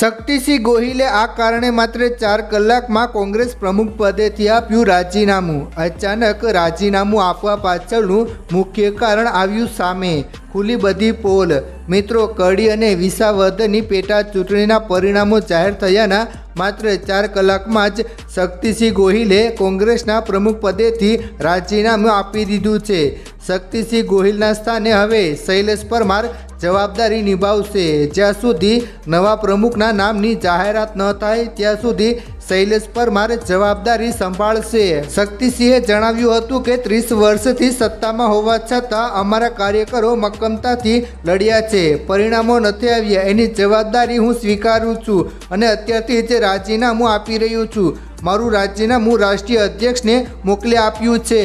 શક્તિસિંહ ગોહિલે આ કારણે માત્ર ચાર કલાકમાં કોંગ્રેસ પ્રમુખ પદેથી આપ્યું રાજીનામું. અચાનક રાજીનામું આપવા પાછળનું મુખ્ય કારણ આવ્યું સામે. ખુલ્લી બધી પોલ. મિત્રો, કડી અને વિસાવદરની પેટા ચૂંટણીના પરિણામો જાહેર થયાના માત્ર ચાર કલાકમાં જ શક્તિસિંહ ગોહિલે કોંગ્રેસના પ્રમુખ પદેથી રાજીનામું આપી દીધું છે. શક્તિસિંહ ગોહિલના સ્થાને હવે શૈલેષ પરમાર જવાબદારી નિભાવશે. જ્યાં સુધી નવા પ્રમુખના નામની જાહેરાત ન થાય, ત્યાં સુધી શૈલેષ પરમાર જવાબદારી સંભાળશે. શક્તિસિંહે જણાવ્યું હતું કે ત્રીસ વર્ષથી સત્તામાં હોવા છતાં અમારા કાર્યકરો મક્કમતાથી લડ્યા છે. પરિણામો નથી આવ્યા. એની જવાબદારી હું સ્વીકારું છું અને અત્યારથી જ રાજીનામું આપી રહ્યું છું. મારું રાજીનામું રાષ્ટ્રીય અધ્યક્ષને મોકલી આપ્યું છે.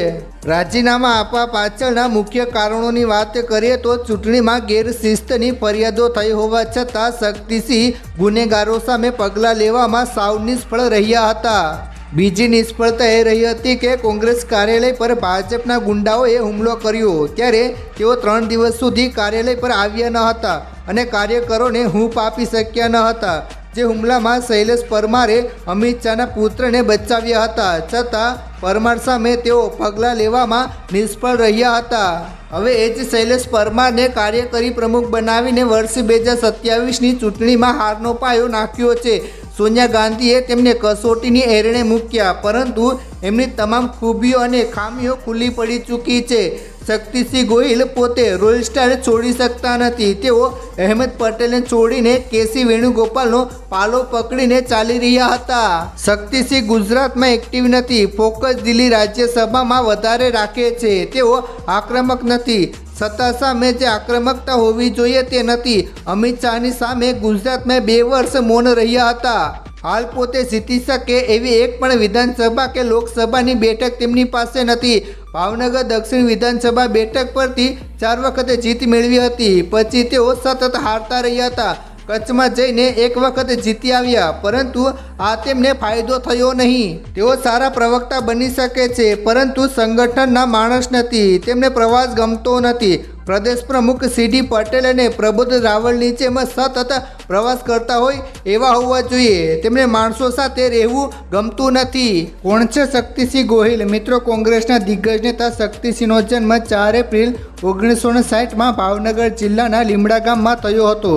રાજીનામા આપવા પાછળના મુખ્ય કારણોની વાત કરીએ તો ચૂંટણીમાં ગેરશિસ્તની ફરિયાદો થઈ હોવા છતાં શક્તિસિંહ ગુનેગારો સામે પગલાં લેવામાં સાવ નિષ્ફળ રહ્યા હતા. બીજી નિષ્ફળતા એ રહી હતી કે કોંગ્રેસ કાર્યાલય પર ભાજપના ગુંડાઓએ હુમલો કર્યો ત્યારે તેઓ ત્રણ દિવસ સુધી કાર્યાલય પર આવ્યા ન હતા અને કાર્યકરોને હૂંફ આપી શક્યા ન હતા. જે હુમલામાં શૈલેષ પરમારે અમિત શાહના પુત્રને બચાવ્યા હતા. છતાં પરમાર સામે તેઓ પગલાં લેવામાં નિષ્ફળ રહ્યા હતા. હવે એ જ શૈલેષ પરમારને કાર્યકારી પ્રમુખ બનાવીને વર્ષ બે હજાર સત્યાવીસની ચૂંટણીમાં હારનો પાયો નાખ્યો છે. સોનિયા ગાંધીએ તેમને કસોટીની એરણે મૂક્યા, પરંતુ એમની તમામ ખૂબીઓ અને ખામીઓ ખુલ્લી પડી ચૂકી છે. શક્તિસિંહ ગોહિલ પોતે રોયલ સ્ટાર છોડી શકતા નથી. તેઓ અહેમદ પટેલને છોડીને કેસી વેણુગોપાલનો પાલો પકડીને ચાલી રહ્યા હતા. શક્તિસિંહ ગુજરાતમાં એક્ટિવ નથી. ફોકસ દિલ્હી રાજ્યસભામાં વધારે રાખે છે. તેઓ આક્રમક નથી. સત્તા સામે જે આક્રમકતા હોવી જોઈએ તે નથી. અમિત શાહની સામે ગુજરાતમાં બે વર્ષ મૌન રહ્યા હતા. હાલ પોતે જીતી શકે એવી એક પણ વિધાનસભા કે લોકસભાની બેઠક તેમની પાસે નથી. ભાવનગર દક્ષિણ વિધાનસભા બેઠક પરથી ચાર વખતે જીત મેળવી હતી. પછી તેઓ સતત હારતા રહ્યા હતા. કચ્છમાં જઈને એક વખત જીતી આવ્યા, પરંતુ આ તેમને ફાયદો થયો નહીં. તેઓ સારા પ્રવક્તા બની શકે છે, પરંતુ સંગઠનના માણસ નથી. તેમને પ્રવાસ ગમતો નથી. પ્રદેશ પ્રમુખ સીડી પટેલ અને પ્રબોધ રાવલ નીચેમાં સતત પ્રવાસ કરતા હોય એવા હોવા જોઈએ. તેમને માણસો સાથે રહેવું ગમતું નથી. કોણ છે શક્તિસિંહ ગોહિલ? મિત્રો, કોંગ્રેસના દિગ્ગજ નેતા શક્તિસિંહનો જન્મ ચાર એપ્રિલ ઓગણીસો ને સાઠમાં ભાવનગર જિલ્લાના લીમડા ગામમાં થયો હતો.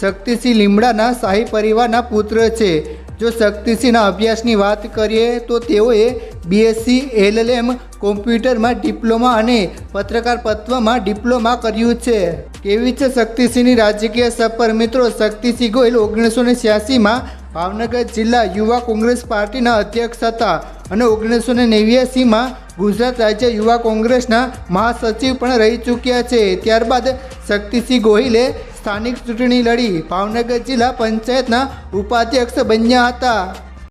શક્તિસિંહ લીમડાના શાહી પરિવારના પુત્ર છે. જો શક્તિસિંહના અભ્યાસની વાત કરીએ તો તેઓએ બીએસસી એલએલએમ કોમ્પ્યુટરમાં ડિપ્લોમા અને પત્રકારત્વમાં ડિપ્લોમા કર્યું છે. કેવી છે શક્તિસિંહની રાજકીય સફર? મિત્રો, શક્તિસિંહ ગોયલ ઓગણીસો ને છ્યાસીમાં ભાવનગર જિલ્લા યુવા કોંગ્રેસ પાર્ટીના અધ્યક્ષ હતા અને ઓગણીસો ને નેવ્યાસીમાં ગુજરાત રાજ્ય યુવા કોંગ્રેસના મહાસચિવ પણ રહી ચૂક્યા છે. ત્યારબાદ શક્તિસિંહ ગોહિલે સ્થાનિક ચૂંટણી લડી. ભાવનગર જિલ્લા પંચાયતના ઉપાધ્યક્ષ બન્યા હતા.